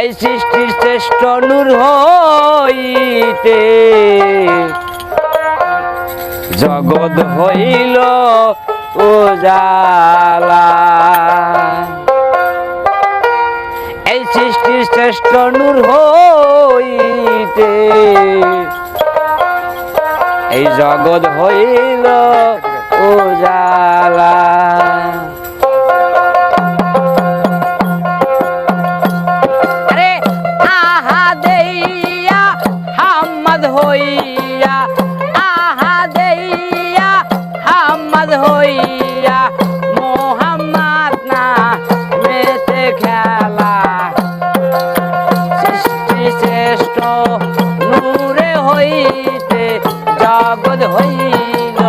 এই সৃষ্টির শ্রেষ্ঠ নূর হইতে। জগৎ হইল উজালা। এই সৃষ্টির শ্রেষ্ঠ নূর হইতে। এই জগৎ হইল উজালা। হইতে জগৎ হইল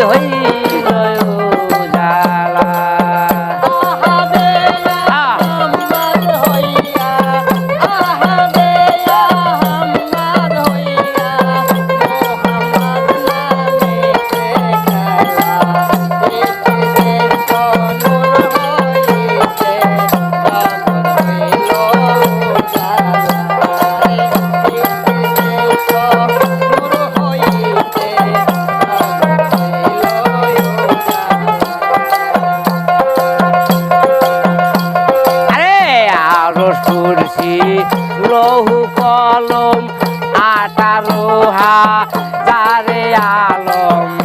জগৎ সুরসি লহু কলম আটা হা তারে আলম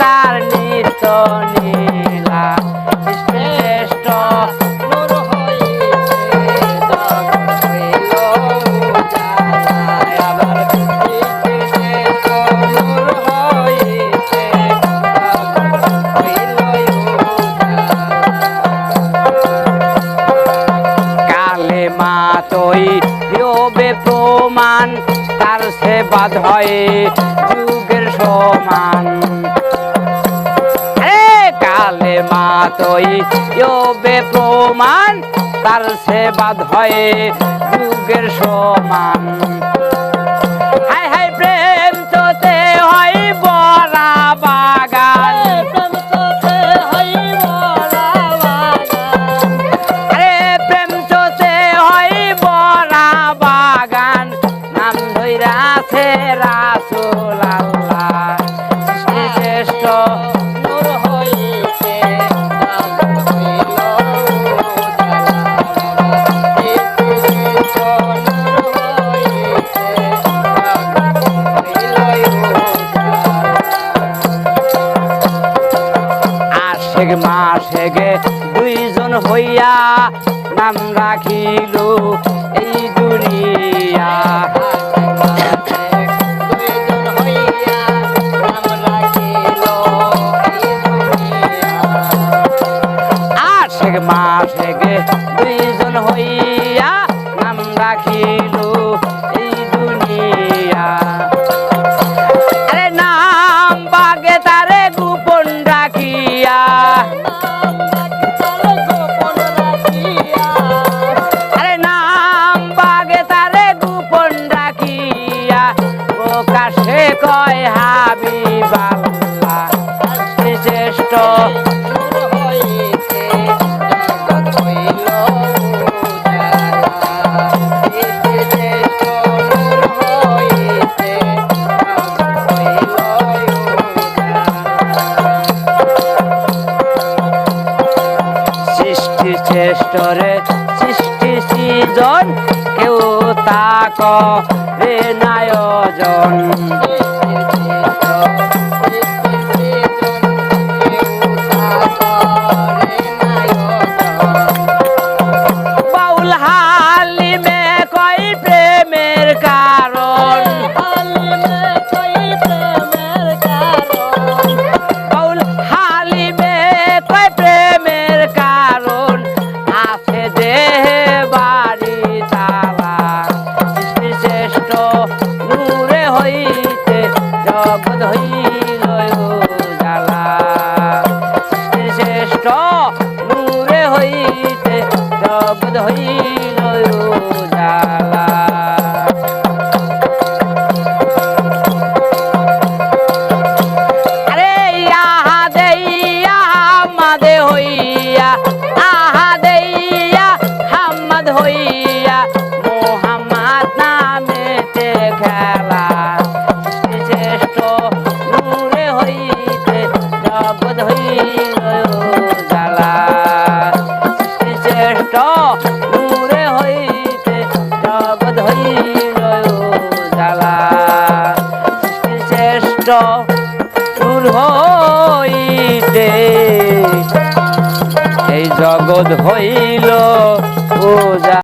তার নিত্য নীলা শ্রেষ্ঠ তৈ ইয়বে প্রমাণ তার সেবাদ হয় যুগের সমান। কালে মা তৈ ইয়বে প্রমাণ, তার সেবাদ হয়ে যুগের সমান। হাই হাই প্রেম তোতে হয় বড়া বাগান আশেক মাসেগে দুইজন হইয়া নাম রাখিল এই দুনিয়া। হয় হাবিব আল্লাহ শ্রেষ্ঠ শ্রেষ্ঠরে সৃষ্টি সৃজন কেউ তাক রে নায়জন। হামাদে হইয়া, আহা দেইয়া হামাদ হইয়া, মোহাম্মদ নামেতে খেলা। শ্রেষ্ঠ নূরে হইতে জগৎ হইল জালা শ্রেষ্ঠ নূরে হইতে জগৎ হইল জগৎ হইল পূজা